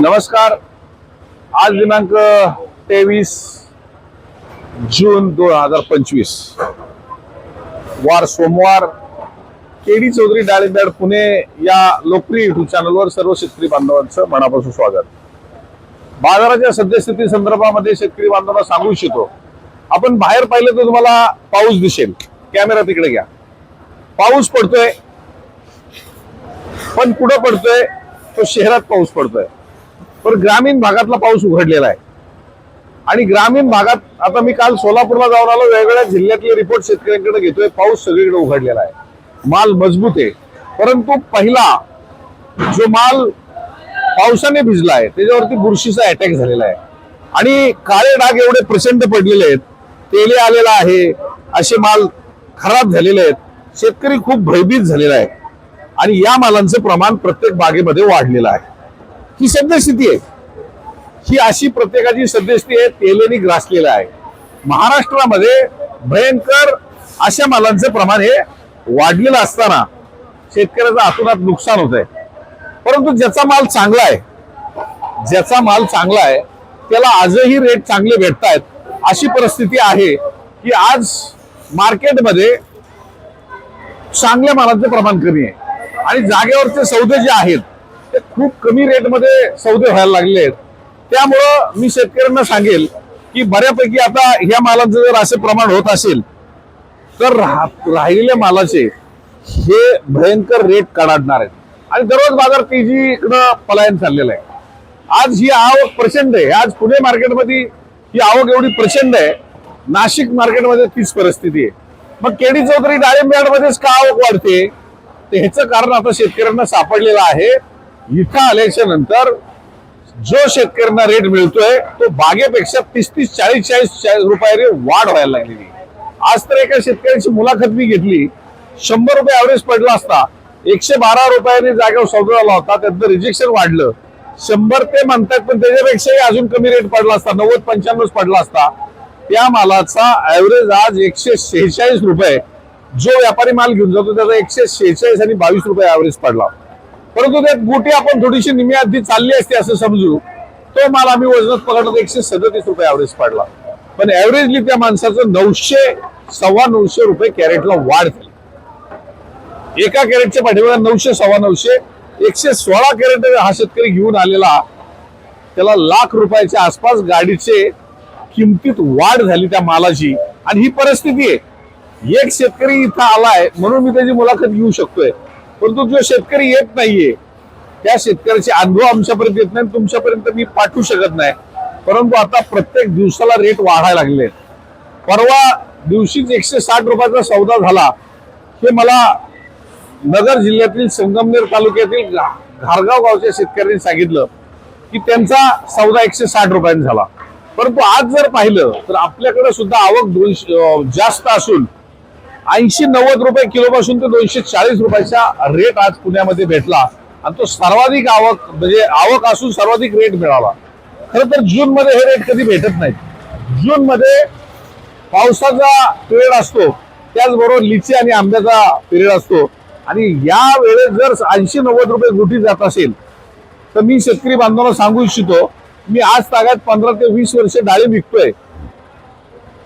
नमस्कार. आज दिनांक तेवीस जून दोन हजार पंचवीस. वार सोमवार केडी चौधरी डाळिंबेड पुणे या लोकप्रिय युट्यूब चॅनलवर सर्व शेतकरी बांधवांचं मनापासून स्वागत. बाजाराच्या सद्यस्थिती संदर्भामध्ये शेतकरी बांधवांना सांगू इच्छितो. आपण बाहेर पाहिलं तर तुम्हाला पाऊस दिसेल. कॅमेरा तिकडे घ्या. पाऊस पडतोय पण कुठं पडतोय? तो शहरात पाऊस पडतोय. पण ग्रामीण भागातला पाऊस उघडलेला आहे. आणि ग्रामीण भागात आता मी काल सोलापूरला जाऊन आलो वेगवेगळ्या जिल्ह्यातले रिपोर्ट शेतकऱ्यांकडे घेतोय पाऊस सगळीकडे उघडलेला आहे. माल मजबूत आहे. परंतु पहिला जो माल पावसाने भिजला आहे त्याच्यावरती बुरशीचा अटॅक झालेला आहे. आणि काळे डाग एवढे प्रचंड पडलेले आहेत तेले आलेला आहे असे माल खराब झालेले आहेत. शेतकरी खूप भयभीत झालेला आहे. आणि या मालांचं प्रमाण प्रत्येक बागेमध्ये वाढलेलं आहे. ही सद्यस्थिती आहे. ही अशी प्रत्येकाची सद्यस्थिती आहे तेलेनी ग्रासलेलं आहे. महाराष्ट्रामध्ये भयंकर अशा मालांचं प्रमाण हे वाढलेलं असताना शेतकऱ्याचं आतुरात नुकसान होत आहे परंतु ज्याचा माल चांगला आहे ज्याचा माल चांगला आहे त्याला आजही रेट चांगले भेटत आहेत अशी परिस्थिती आहे की आज मार्केटमध्ये चांगल्या मालाचं प्रमाण कमी आहे. आणि जागेवरचे सौदे जे आहेत ते खूप कमी रेटमध्ये सौदे व्हायला लागले आहेत. त्यामुळं मी शेतकऱ्यांना सांगेल की बऱ्यापैकी आता ह्या मालाचं जर असं प्रमाण होत असेल तर राह- राहिलेल्या मालाचे हे भयंकर रेट कडाडणार आहेत. आणि दररोज बाजार तेजी इकडं पलायन चाललेलं आहे. आज ही आवक प्रचंड आहे. आज पुणे मार्केटमध्ये ही आवक एवढी प्रचंड आहे. नाशिक मार्केटमध्ये तीच परिस्थिती आहे. मग केडी चौधरी डाळिंबयार्डमध्येच का आवक वाढते? ह्याचं कारण आता शेतकऱ्यांना सापडलेलं आहे. इथं आल्याच्यानंतर जो शेतकऱ्यांना रेट मिळतोय तो बागेपेक्षा तीस तीस चाळीस चाळीस चाळीस रुपयाने वाढ व्हायला लागलेली आज तर एका शेतकऱ्याची मुलाखत मी घेतली. शंभर रुपये ऍव्हरेज पडला असता एकशे बारा रुपयाने जागेवर सौदा झाला होता त्याचं रिजेक्शन वाढलं. शंभर ते म्हणतात पण त्याच्यापेक्षाही अजून कमी रेट पडला असता नव्वद पंच्याण्णवच पडला असता. त्या मालाचा ऍव्हरेज आज एकशे शेहेचाळीस रुपये. जो व्यापारी माल घेऊन जातो त्याचा एकशे शेहेचाळीस आणि बावीस रुपये ऍव्हरेज पडला. परंतु त्यात गुटी आपण थोडीशी निमी चालली असते असं समजू तो माल आम्ही वजनात पकडला तर एकशे सदतीस रुपये ऍव्हरेज पडला. पण ऍव्हरेजली त्या माणसाचं नऊशे सव्वा नऊशे रुपये कॅरेटला वाढ झाली. एका कॅरेटच्या पाठीमागे नऊशे सव्वा नऊशे एकशे सोळा कॅरेट हा शेतकरी घेऊन आलेला त्याला लाख रुपयाच्या आसपास गाडीचे किमतीत वाढ झाली त्या मालाची. आणि ही परिस्थिती आहे. एक शेतकरी इथं आलाय म्हणून मी त्याची मुलाखत घेऊ शकतोय. परंतु जो शेतकरी येत नाहीये त्या शेतकऱ्याचे अनुभव आमच्यापर्यंत येत नाही तुमच्यापर्यंत मी पाठवू शकत नाही. परंतु आता प्रत्येक दिवसाला रेट वाढायला लागले परवा दिवशीच एकशे साठ रुपयाचा सौदा झाला हे मला नगर जिल्ह्यातील संगमनेर तालुक्यातील घारगाव गावच्या शेतकऱ्यांनी सांगितलं की त्यांचा सौदा एकशे साठ रुपयांनी झाला. परंतु आज जर पाहिलं तर आपल्याकडे सुद्धा आवक दोनशे जास्त असून ऐंशी नव्वद रुपये किलोपासून ते दोनशे चाळीस रुपयाचा रेट आज पुण्यामध्ये भेटला. आणि तो सर्वाधिक आवक म्हणजे आवक असून सर्वाधिक रेट मिळाला खरं तर जूनमध्ये हे रेट कधी भेटत नाहीत. जूनमध्ये पावसाचा पिरियड असतो त्याचबरोबर लिची आणि आंब्याचा पिरियड असतो. आणि या वेळेस जर ऐंशी नव्वद रुपये गुटी जात असेल तर मी शेतकरी बांधवांना सांगू इच्छितो मी आज तागात पंधरा ते वीस वर्ष डाळी विकतोय.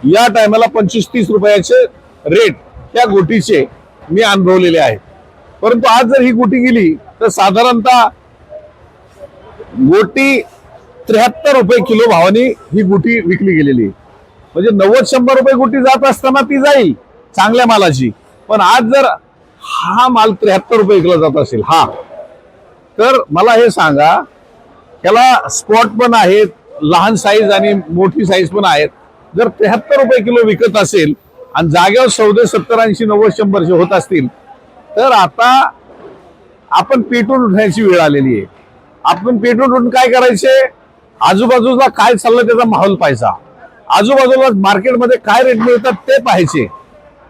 या टायमाला पंचवीस तीस रुपयाचे रेट त्या गोटीचे मी अनुभवलेले आहे. परंतु आज जर ही गोटी गेली तर साधारणतः गोटी त्र्याहत्तर रुपये किलो भावाने ही गुटी विकली गेलेली आहे. म्हणजे नव्वद शंभर रुपये गुटी जात असताना ती जाईल चांगल्या मालाची. पण आज जर हा माल त्र्याहत्तर रुपये विकला जात असेल हा तर मला हे सांगा त्याला स्पॉट पण आहेत लहान साईज आणि मोठी साईज पण आहेत. जर त्र्याहत्तर रुपये किलो विकत असेल आणि जागेवर सौदे सत्तर ऐंशी नव्वद शंभरशे होत असतील तर आता आपण पेटून उठण्याची वेळ आलेली आहे. आपण पेटून उठून काय करायचे? आजूबाजूला काय चाललं त्याचा माहोल पाहायचा. आजूबाजूला मार्केटमध्ये काय रेट मिळतात ते पाहायचे.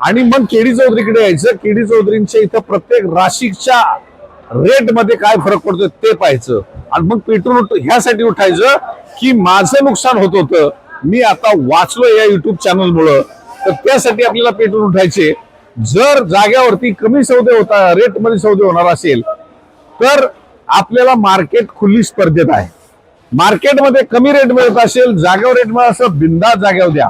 आणि मग केडी चौधरीकडे यायचं. केडी चौधरींच्या इथं प्रत्येक राशीच्या रेटमध्ये काय फरक पडतो ते पाहायचं. आणि मग पेटून उठ ह्यासाठी उठायचं की माझं नुकसान होत होतं. मी आता वाचलो या युट्यूब चॅनल मुळे. तर त्यासाठी आपल्याला पेटून उठायचे. जर जाग्यावरती कमी सौदे होता रेटमध्ये सौदे होणार असेल तर आपल्याला मार्केट खुली स्पर्धेत आहे. मार्केटमध्ये कमी रेट मिळत असेल जागेवर रेट मिळत असं बिंदास जागेवर द्या.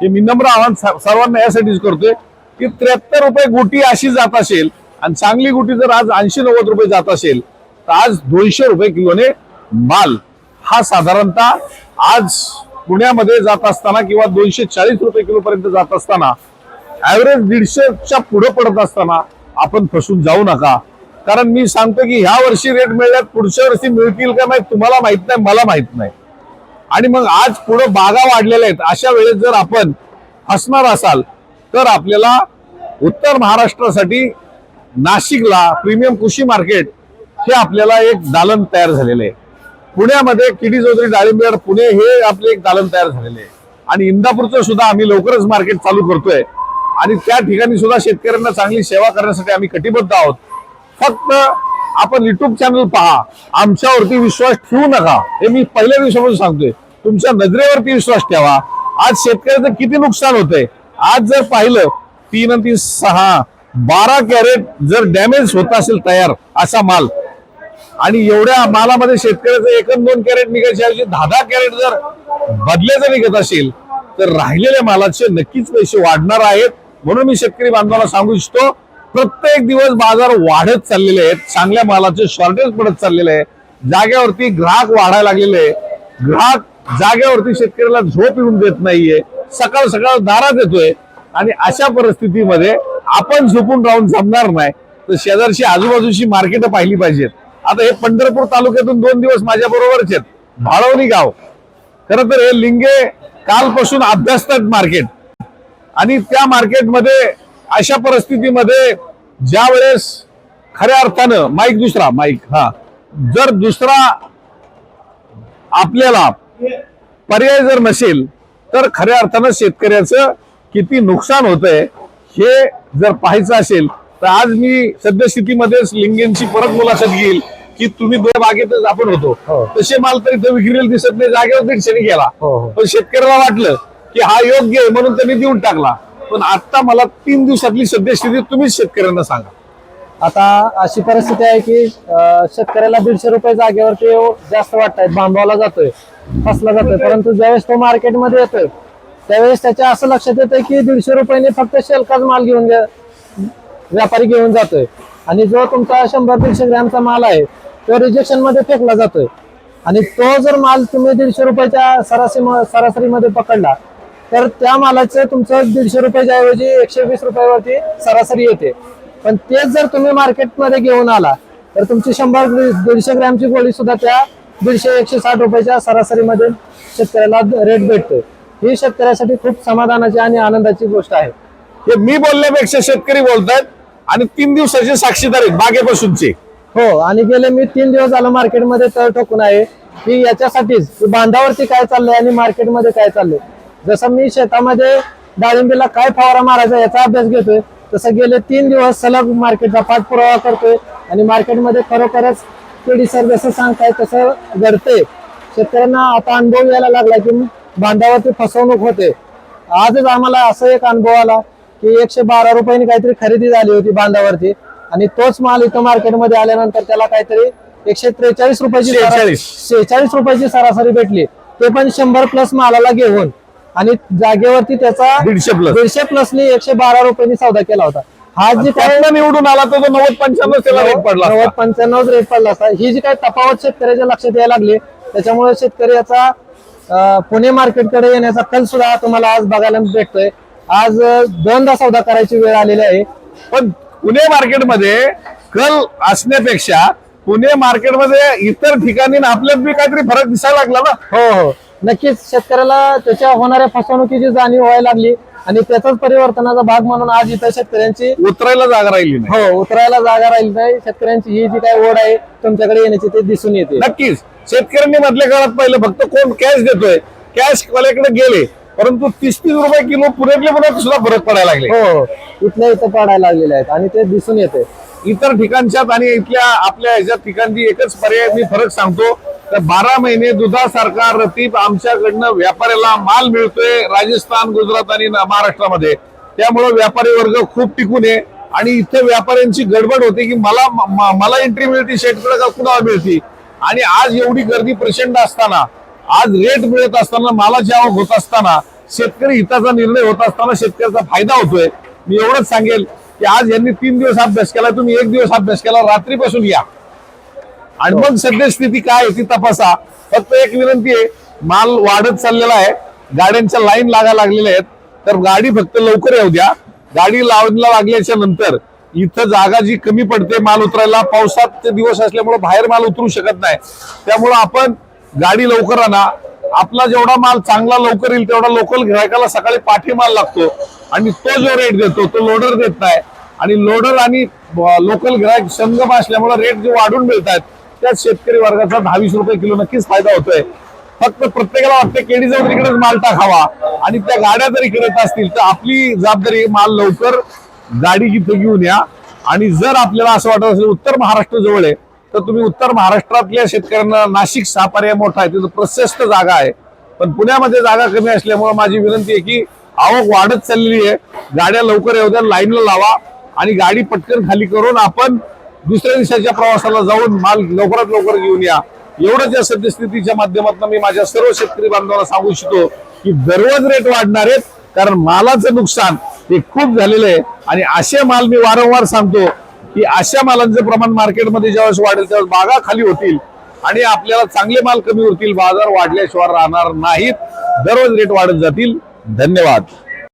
हे मी नम्र आव्हान सर्वांना यासाठीच करतोय की त्र्याहत्तर रुपये गुटी अशी जात असेल आणि चांगली गुटी जर आज ऐंशी नव्वद रुपये जात असेल तर आज दोनशे रुपये किलोने माल. हा साधारणतः आज पुण्यामध्ये जात असताना किंवा दोनशे चाळीस रुपये किलो पर्यंत जात असताना ऍव्हरेज दीडशेच्या पुढे पडत असताना आपण फसून जाऊ नका. कारण मी सांगतो की ह्या वर्षी रेट मिळल्यात पुढच्या वर्षी मिळतील का नाही तुम्हाला माहीत नाही मला माहीत नाही. आणि मग आज पुढे बागा वाढलेल्या आहेत. अशा वेळेस जर आपण हसणार असाल तर आपल्याला उत्तर महाराष्ट्रासाठी नाशिकला प्रीमियम कृषी मार्केट हे आपल्याला एक दालन तयार झालेलं आहे. पुण्यामध्ये किडी चौधरी डाळिंबेड पुणे हे आपले एक दालन तयार झालेले आहे. आणि इंदापूरचं सुद्धा आम्ही लवकरच मार्केट चालू करतोय. आणि त्या ठिकाणी सुद्धा शेतकऱ्यांना चांगली सेवा करण्यासाठी आम्ही कटिबद्ध आहोत. फक्त आपण युट्यूब चॅनल पहा. आमच्यावरती विश्वास ठेवू नका. हे मी पहिल्या दिवसापासून सांगतोय. तुमच्या नजरेवरती विश्वास ठेवा. आज शेतकऱ्याचं किती नुकसान होतंय? आज जर पाहिलं तीन आणि तीन सहा बारा कॅरेट जर डॅमेज होत असेल तयार असा माल आणि एवढ्या मालामध्ये शेतकऱ्याचं एक दोन कॅरेट निघायच्या ऐवजी दहा दहा कॅरेट जर बदल्याचं निघत असेल तर राहिलेल्या मालाचे नक्कीच पैसे वाढणार आहेत. म्हणून मी शेतकरी बांधवांना सांगू इच्छितो प्रत्येक दिवस बाजार वाढत चाललेले आहेत. चांगल्या मालाचे शॉर्टेज पडत चाललेले आहे. जागेवरती ग्राहक वाढायला लागलेले आहे. ग्राहक जागेवरती शेतकऱ्याला झोप येऊन देत नाहीये. सकाळ सकाळ दारात येतोय. आणि अशा परिस्थितीमध्ये आपण झोपून राहून जमणार नाही. तर शेजारची आजूबाजूची मार्केट पाहिली पाहिजेत. आता हे पंढरपूर तालुक्यातून दोन दिवस माझ्या बरोबरच आहेत. भाळवणी गाव. खर तर हे लिंगे कालपासून अभ्यासतात मार्केट. आणि त्या मार्केटमध्ये अशा परिस्थितीमध्ये ज्या वेळेस खऱ्या अर्थानं माईक दुसरा माईक हा. जर दुसरा आपल्याला पर्याय जर नसेल तर खऱ्या अर्थानं शेतकऱ्याचं किती नुकसान होतंय हे जर पाहायचं असेल तर आज मी सद्यस्थितीमध्येच लिंगेंची परत मुलाखत घेईल. की तुम्ही दोन बागेतच आपण हो. होतो तसे माल तर इथं विक्रीला दिसत नाही जागेवर दीडशेने गेला. हो, हो. पण शेतकऱ्याला वाटलं की हा योग्य आहे म्हणून त्यांनी देऊन टाकला. पण आता मला तीन दिवसातली सद्यस्थिती तुम्हीच शेतकऱ्यांना सांगा. आता अशी परिस्थिती आहे की शेतकऱ्याला दीडशे रुपये जागेवरती जास्त वाटतायत बांधवाला जातोय फसला जातोय. परंतु ज्यावेळेस तो मार्केटमध्ये येतोय त्यावेळेस त्याच्या असं लक्षात येतंय की दीडशे रुपयाने फक्त शेलकाच माल घेऊन व्यापारी घेऊन जातोय. आणि जो तुमचा शंभर दीडशे ग्रॅमचा माल आहे तो रिजेक्शनमध्ये फेकला जातोय. आणि तो जर माल तुम्ही दीडशे रुपयाच्या सरासरी सरासरीमध्ये पकडला तर त्या मालाचं तुमचं दीडशे रुपयाच्या ऐवजी एकशे वीस रुपयावरती सरासरी येते. पण तेच जर तुम्ही मार्केटमध्ये घेऊन आला तर तुमची शंभर दीडशे ग्रॅमची गोळी सुद्धा त्या दीडशे एकशे साठ रुपयाच्या सरासरीमध्ये शेतकऱ्याला रेट भेटतो ही शेतकऱ्यासाठी खूप समाधानाची आणि आनंदाची गोष्ट आहे. हे मी बोलण्यापेक्षा शेतकरी बोलतात आणि तीन दिवसाचे साक्षीदार आहेत बागेपासूनचे. हो आणि गेले मी तीन दिवस झालं मार्केटमध्ये तळ ठोकून आहे. की याच्यासाठीच की बांधावरती काय चाललंय आणि मार्केटमध्ये काय चाललंय. जसं मी शेतामध्ये डाळिंबीला काय फवारा मारायचा याचा अभ्यास घेतोय तसं गेले तीन दिवस सलग मार्केटचा पाठपुरावा करतोय. आणि मार्केटमध्ये खरोखरच केडी सर जसं सांगताय तसं घडते शेतकऱ्यांना आता अनुभव यायला लागला की बांधावरती फसवणूक होते. आजच आम्हाला असं एक अनुभव आला. की एकशे बारा रुपयांनी काहीतरी खरेदी झाली होती बांधावरती. आणि तोच माल इथं मार्केटमध्ये आल्यानंतर त्याला काहीतरी एकशे त्रेचाळीस रुपयाची सरा- 46. शेहेचाळीस रुपयाची सरासरी भेटली. ते पण शंभर प्लस मालाला घेऊन. आणि जागेवरती त्याचा दीडशे प्लस. दीडशे प्लसनी एकशे बारा रुपयांनी सौदा केला होता. हा जी काय निवडून आला तो नव्वद पंच्याण्णव रेट पडला नव्वद. पंच्याण्णव रेट पडला असता. ही जी काही तफावत शेतकऱ्याच्या लक्षात यायला लागली त्याच्यामुळे शेतकऱ्याचा अं, पुणे मार्केटकडे येण्याचा कल सुद्धा तुम्हाला आज बघायला भेटतोय. आज दोनदा सौदा करायची वेळ आलेली आहे. पण पुणे मार्केटमध्ये कल असण्यापेक्षा पुणे मार्केटमध्ये इतर ठिकाणी आपल्यात बी काहीतरी फरक दिसायला लागला ना. हो हो. नक्कीच शेतकऱ्याला त्याच्या होणाऱ्या फसवणुकीची जाणीव व्हायला लागली आणि त्याचाच परिवर्तनाचा भाग म्हणून आज इथं शेतकऱ्यांची उतरायला जागा राहिली नाही. हो उतरायला जागा राहिली नाही. शेतकऱ्यांची ही जी काही ओढ आहे तुमच्याकडे येण्याची ते दिसून येते. नक्कीच. शेतकऱ्यांनी मधल्या काळात पाहिलं फक्त कोण कॅश देतोय? कॅश वाल्याकडे गेले परंतु तीस तीस रुपये किलो पुण्यातले पुण्यात सुद्धा फरक पडायला लागले. हो इथल्या इथं पडायला लागलेले आहेत आणि ते दिसून येते. इतर ठिकाणच्यात आणि इथल्या आपल्या ह्याच्या ठिकाणची एकच पर्याय मी फरक सांगतो. तर बारा महिने दुधासारखा रतीब आमच्याकडनं व्यापाऱ्याला माल मिळतोय राजस्थान गुजरात आणि महाराष्ट्रामध्ये. त्यामुळे व्यापारी वर्ग खूप टिकून आहे. आणि इथे व्यापाऱ्यांची गडबड होते की मला म- मला एंट्री मिळते शेतकऱ्याला का कुणाला मिळते? आणि आज एवढी गर्दी प्रचंड असताना आज रेट मिळत असताना मालाची आवक होत असताना शेतकरी हिताचा निर्णय होत असताना शेतकऱ्याचा फायदा होतोय. मी एवढंच सांगेल की आज यांनी तीन दिवस अभ्यास केला तुम्ही एक दिवस अभ्यास केला रात्रीपासून या. आणि मग सद्यस्थिती काय आहे ती तपासा. फक्त एक विनंती आहे माल वाढत चाललेला आहे गाड्यांच्या लाईन लागा लागलेल्या आहेत तर गाडी फक्त लवकर येऊ द्या. गाडी लावणीला लागल्याच्या नंतर इथं जागा जी कमी पडते माल उतरायला पावसात ते दिवस असल्यामुळे बाहेर माल उतरू शकत नाही. त्यामुळं आपण गाडी लवकर आणा. आपला जेवढा माल चांगला लवकर येईल तेवढा लोकल ग्राहकाला सकाळी पाठी माल लागतो. आणि तो जो रेट देतो तो लोडर देत नाही. आणि लोडर आणि लोकल ग्राहक संगम असल्यामुळे रेट जे वाढून आहेत त्यात शेतकरी वर्गाचा दहावीस रुपये किलो नक्कीच फायदा होतोय. फक्त प्रत्येकाला वाटतं केडी जाऊन इकडेच माल टाकावा. आणि त्या गाड्या जर इकडे असतील तर आपली जबाबदारी माल लवकर गाडी इथं घेऊन या. आणि जर आपल्याला असं वाटत असेल उत्तर महाराष्ट्र जवळ आहे तर तुम्ही उत्तर महाराष्ट्रातल्या शेतकऱ्यांना नाशिक सहा पर्याय मोठा आहे तिथं प्रशस्त जागा आहे. पण पुण्यामध्ये जागा कमी असल्यामुळे माझी विनंती आहे की आवक वाढत चाललेली आहे. गाड्या लवकर येऊ द्या लाईनला लावा आणि गाडी पटकन खाली करून आपण दुसऱ्या दिवसाच्या प्रवासाला जाऊन माल लवकरात लवकर घेऊन या. एवढंच या सद्यस्थितीच्या माध्यमातून मी माझ्या सर्व शेतकरी बांधवांना सांगू इच्छितो की दररोज रेट वाढणार आहेत कारण मालाचं नुकसान हे खूप झालेलं आहे. आणि असे माल मी वारंवार सांगतो की अशा मालांचं प्रमाण मार्केटमध्ये ज्यावेळेस वाढेल त्यावेळेस बागा खाली होतील आणि आपल्याला चांगले माल कमी होतील बाजार वाढल्याशिवाय राहणार नाहीत. दररोज रेट वाढत जातील. धन्यवाद.